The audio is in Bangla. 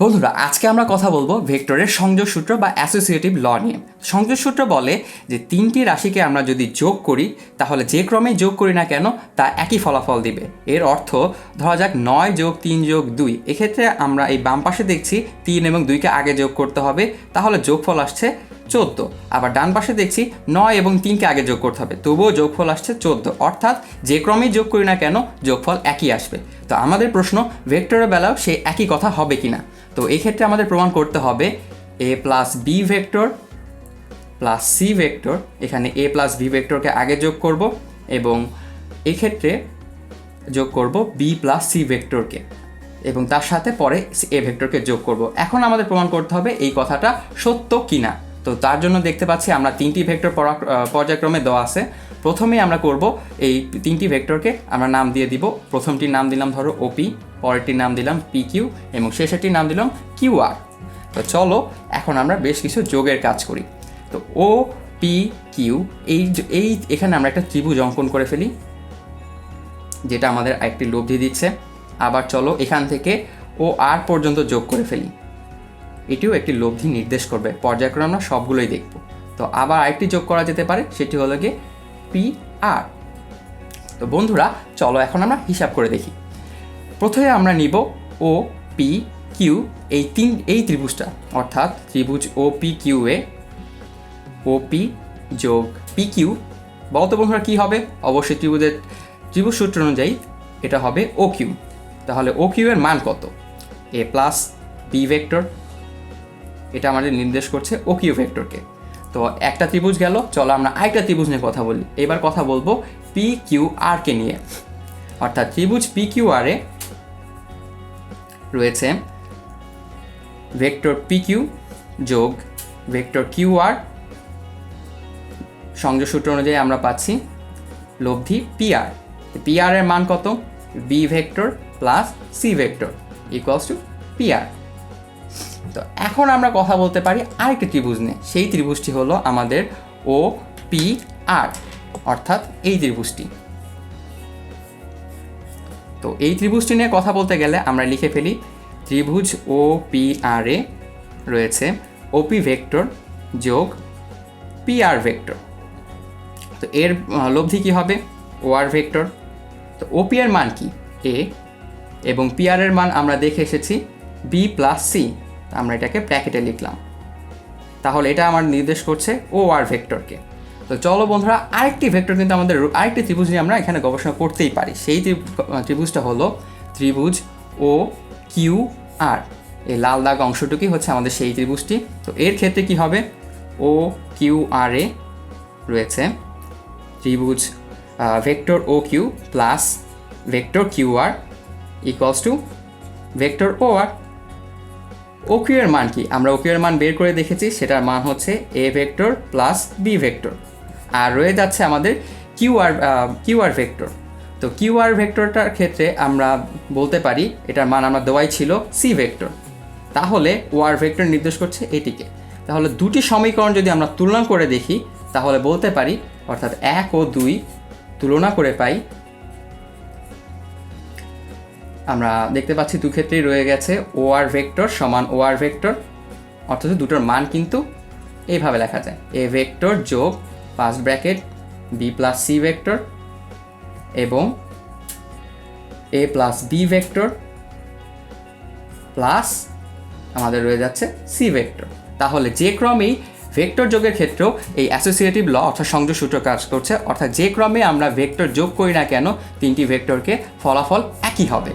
বন্ধুরা, আজকে আমরা কথা বলব ভেক্টরের সংযোগ সূত্র বা অ্যাসোসিয়েটিভ ল নিয়ে। সংযোগ সূত্র বলে যে তিনটি রাশিকে আমরা যদি যোগ করি, তাহলে যে ক্রমে যোগ করি না কেন, তা একই ফলাফল দিবে। এর অর্থ, ধরা যাক নয় যোগ তিন যোগ দুই। এক্ষেত্রে আমরা এই বাম পাশে দেখছি তিন এবং দুইকে আগে যোগ করতে হবে, তাহলে যোগফল আসছে চোদ্দ। আবার ডান পাশে দেখছি নয় এবং তিনকে আগে যোগ করতে হবে, তবুও যোগফল আসছে চোদ্দ। অর্থাৎ যে ক্রমেই যোগ করি না কেন, যোগফল একই আসবে। তো আমাদের প্রশ্ন ভেক্টরের বেলাও সে একই কথা হবে কি না তো এই ক্ষেত্রে আমাদের প্রমাণ করতে হবে, A plus B vector plus C vector, এখানে এ প্লাস বি ভেক্টরকে আগে যোগ করব এবং এক্ষেত্রে যোগ করব বি প্লাস সি ভেক্টরকে এবং তার সাথে পরে এ ভেক্টরকে যোগ করব। এখন আমাদের প্রমাণ করতে হবে এই কথাটা সত্য কি না তো তার জন্য দেখতে পাচ্ছি আমরা তিনটি ভেক্টর পর্যায়ক্রমে দেওয়া আছে। প্রথমে আমরা করব এই তিনটি ভেক্টরকে আমরা নাম দিয়ে দিব। প্রথমটির নাম দিলাম ধরো ওপি পরেরটির নাম দিলাম পি কিউ এবং শেষেরটির নাম দিলাম কিউ আর তো চলো, এখন আমরা বেশ কিছু যোগের কাজ করি। তো ও পি কিউ এই এই এখানে আমরা একটা ত্রিভুজ অঙ্কন করে ফেলি, যেটা আমাদের একটি লব্ধি দিচ্ছে। আবার চলো এখান থেকে ও আর পর্যন্ত যোগ করে ফেলি। এটিও একটি লব্ধি নির্দেশ করবে। পর্যায়ক্রমে আমরা সবগুলোই দেখব। তো আবার আরেকটি যোগ করা যেতে পারে, সেটি হলো গিয়ে পি আর তো বন্ধুরা, চলো এখন আমরা হিসাব করে দেখি। প্রথমে আমরা নিব ও পি কিউ এই তিন, এই ত্রিভুজটা। অর্থাৎ ত্রিভুজ ও পি কিউ এ ও পি যোগ পি কিউ বলতো বন্ধুরা, কী হবে? অবশ্যই ত্রিভুজের ত্রিভুজ সূত্র অনুযায়ী এটা হবে ও কিউ তাহলে ও কিউ এর মান কত? এ প্লাস বি ভেক্টর এটা আমাদের নির্দেশ করছে ও কিউ ভেক্টরকে। তো একটা ত্রিভুজ গেল, চলো আমরা আরেকটা ত্রিভুজ নিয়ে কথা বলি। এবার কথা বলব পি কিউ আর কে নিয়ে। অর্থাৎ ত্রিভুজ পি কিউ আরে রয়েছে ভেক্টর পি কিউ যোগ ভেক্টর কিউ আর সংযোগ সূত্র অনুযায়ী আমরা পাচ্ছি লব্ধি পি আর পি আর এর মান কত? B vector plus C vector equals to P R তো এখন আমরা কথা বলতে পারি আরেকটি ত্রিভুজ নিয়ে। সেই ত্রিভুজটি হলো আমাদের ও পি আর অর্থাৎ এই ত্রিভুজটি। তো এই ত্রিভুজটি নিয়ে কথা বলতে গেলে আমরা লিখে ফেলি, ত্রিভুজ ও পি আর এ রয়েছে ওপি ভেক্টর যোগ পি আর ভেক্টর। তো এর লব্ধি কী হবে? O R vector. তো ওপি এর মান কি? এ এবং পি আর এর মান আমরা দেখে এসেছি বি প্লাস সি আমরা এটাকে ব্র্যাকেটে লিখলাম। তাহলে এটা আমার নির্দেশ করছে ও আর ভেক্টরকে তো চলো বন্ধুরা, আরেকটি ভেক্টর কিন্তু আমাদের আরেকটি ত্রিভুজ নিয়ে আমরা এখানে গবেষণা করতেই পারি। সেই ত্রি- ত্রিভুজটা হলো ত্রিভুজ ও কিউ আর এই লাল দাগ অংশটুকুই হচ্ছে আমাদের সেই ত্রিভুজটি। তো এর ক্ষেত্রে কি হবে? ও কিউ আর এ রয়েছে ত্রিভুজ vector O Q plus vector Q R equals to vector O R ও এর মান কি? আমরা ও এর মান বের করে দেখেছি, সেটার মান হচ্ছে A vector plus B vector আর রয়ে যাচ্ছে আমাদের Q R Q R vector তো কিউ আর ভেক্টরটার ক্ষেত্রে আমরা বলতে পারি, এটার মান আমরা দেওয়াই ছিল সি ভেক্টর তাহলে ও আর ভেক্টর নির্দেশ করছে এটিকে। তাহলে দুটি সমীকরণ যদি আমরা তুলনা করে দেখি, তাহলে বলতে পারি, অর্থাৎ এক ও দুই তুলনা করে পাই আমরা দেখতে পাচ্ছি দু ক্ষেত্রেই রয়ে গেছে ও আর ভেক্টর সমান ও আর ভেক্টর, অর্থাৎ দুটোর মান কিন্তু এইভাবে লেখা যায়। এ ভেক্টর যোগ first bracket, B plus C vector এবং A plus B vector plus আমাদের রয়ে যাচ্ছে সি ভেক্টর। তাহলে যে ক্রমেই ভেক্টর যোগের ক্ষেত্রেও এই অ্যাসোসিয়েটিভ ল অর্থাৎ সংযোগ সূত্র কাজ করছে, অর্থাৎ যে ক্রমে আমরা ভেক্টর যোগ করি না কেন, তিনটি ভেক্টরকে ফলাফল একই হবে।